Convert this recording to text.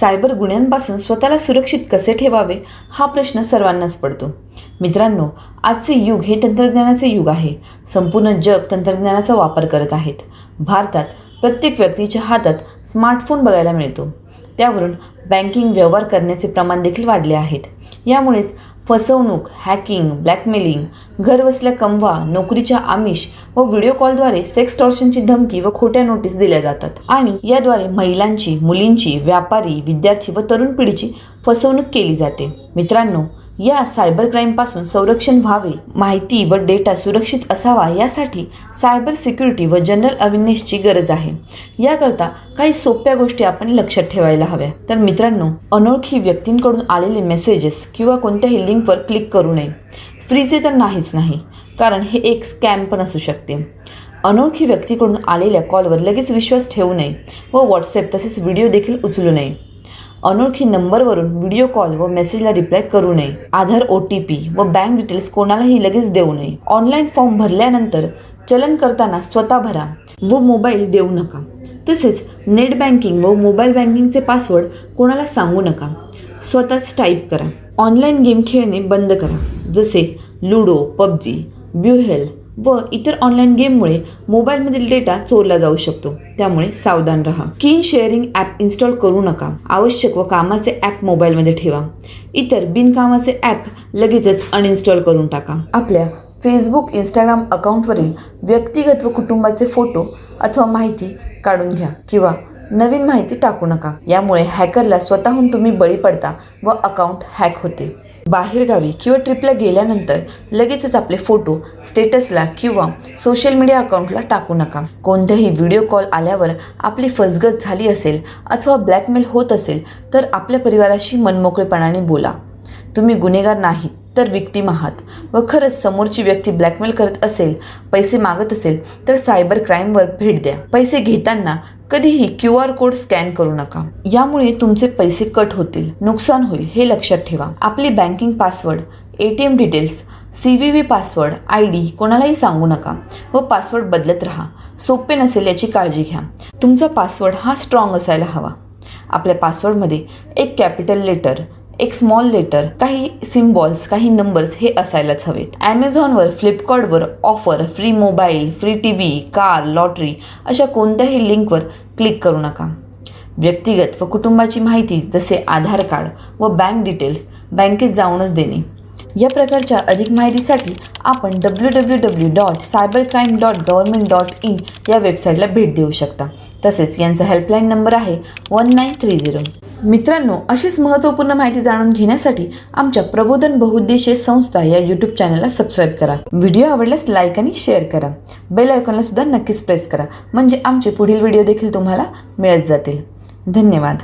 Cyber गुन्ह्यांपासून स्वतःला सुरक्षित कसे ठेवावे हा प्रश्न सर्वांनाच पडतो. मित्रांनो आजचे युग हे तंत्रज्ञानाचे युग आहे. संपूर्ण जग तंत्रज्ञानाचा वापर करत आहेत. भारतात प्रत्येक व्यक्तीच्या हातात स्मार्टफोन बघायला मिळतो. त्यावरून बँकिंग व्यवहार करण्याचे प्रमाण देखील वाढले आहेत. यामुळेच फसवणूक हॅकिंग ब्लॅकमेलिंग घरबसल्या कमवा नोकरीच्या आमिष व व्हिडिओ कॉलद्वारे सेक्स टॉर्शनची धमकी व खोट्या नोटीस दिल्या जातात. आणि याद्वारे महिलांची मुलींची व्यापारी विद्यार्थी व तरुण पिढीची फसवणूक केली जाते. मित्रांनो या सायबर क्राईमपासून संरक्षण व्हावे माहिती व डेटा सुरक्षित असावा यासाठी सायबर सिक्युरिटी व जनरल अवेअरनेसची गरज आहे. याकरता काही सोप्या गोष्टी आपण लक्षात ठेवायला हव्या तर मित्रांनो अनोळखी व्यक्तींकडून आलेले मेसेजेस किंवा कोणत्याही लिंकवर क्लिक करू नये. फ्रीचे तर नाहीच नाही कारण हे एक स्कॅम पण असू शकते. अनोळखी व्यक्तीकडून आलेल्या कॉलवर लगेच विश्वास ठेवू नये व व्हॉट्सअप तसेच व्हिडिओ देखील उचलू नये. अनोळखी नंबरवरून व्हिडिओ कॉल व मेसेजला रिप्लाय करू नये. आधार ओ टी पी व बँक डिटेल्स कोणालाही लगेच देऊ नये. ऑनलाईन फॉर्म भरल्यानंतर चलन करताना स्वतः भरा व मोबाईल देऊ नका. तसेच नेट बँकिंग व मोबाईल बँकिंगचे पासवर्ड कोणाला सांगू नका. स्वतःच टाईप करा. ऑनलाईन गेम खेळणे बंद करा. जसे लुडो पबजी ब्युहेल व इतर ऑनलाईन गेममुळे मोबाईलमधील डेटा चोरला जाऊ शकतो. त्यामुळे सावधान राहा. किन शेअरिंग ॲप इन्स्टॉल करू नका. आवश्यक व कामाचे ॲप मोबाईलमध्ये ठेवा. इतर बिनकामाचे ॲप लगेचच अनइन्स्टॉल करून टाका. आपल्या फेसबुक इंस्टाग्राम अकाउंटवरील व्यक्तिगत व कुटुंबाचे फोटो अथवा माहिती काढून घ्या किंवा नवीन माहिती टाकू नका. यामुळे हॅकरला स्वतःहून तुम्ही बळी पडता व अकाउंट हॅक होते. बाहेरगावी किंवा ट्रिपला गेल्यानंतर लगेचच आपले फोटो स्टेटसला किंवा सोशल मीडिया अकाउंटला टाकू नका. कोणत्याही व्हिडिओ कॉल आल्यावर आपली फसगत झाली असेल अथवा ब्लॅकमेल होत असेल तर आपल्या परिवाराशी मनमोकळेपणाने बोला. तुम्ही गुन्हेगार नाहीत. तर विक्टीम आहात व खरंच समोरची व्यक्ती ब्लॅकमेल करत असेल पैसे मागत असेल तर सायबर क्राईमवर भेट द्या. पैसे घेताना कधीही क्यू आर कोड स्कॅन करू नका. यामुळे तुमचे पैसे कट होतील. नुकसान होईल हे लक्षात ठेवा. आपली banking password A T M details C V V password I D कोणालाही सांगू नका व पासवर्ड बदलत राहा. सोपे नसेल याची काळजी घ्या. तुमचा पासवर्ड हा स्ट्रॉंग असायला हवा. आपल्या पासवर्डमध्ये एक कॅपिटल लेटर एक स्मॉल लेटर काही सिम्बॉल्स काही नंबर्स हे असायलाच हवेत. ॲमेझॉनवर फ्लिपकार्टवर offer free mobile free T V car lottery अशा कोणत्याही लिंकवर क्लिक करू नका. व्यक्तिगत व कुटुंबाची माहिती जसे आधार कार्ड व बँक डिटेल्स बँकेत जाऊनच देणे. या प्रकारच्या अधिक माहितीसाठी आपण W W W dot cyber crime dot government dot in या वेबसाईटला भेट देऊ शकता. तसेच यांचा हेल्पलाईन नंबर आहे वन नाईन थ्री झिरो मित्रांनो अशीच महत्त्वपूर्ण माहिती जाणून घेण्यासाठी आमच्या प्रबोधन बहुउद्देशीय संस्था या यूट्यूब चॅनलला सबस्क्राईब करा. व्हिडिओ आवडल्यास लाईक आणि शेअर करा. बेल आयकॉनला सुद्धा नक्कीच प्रेस करा. म्हणजे आमचे पुढील व्हिडिओ देखील तुम्हाला मिळत जातील. धन्यवाद.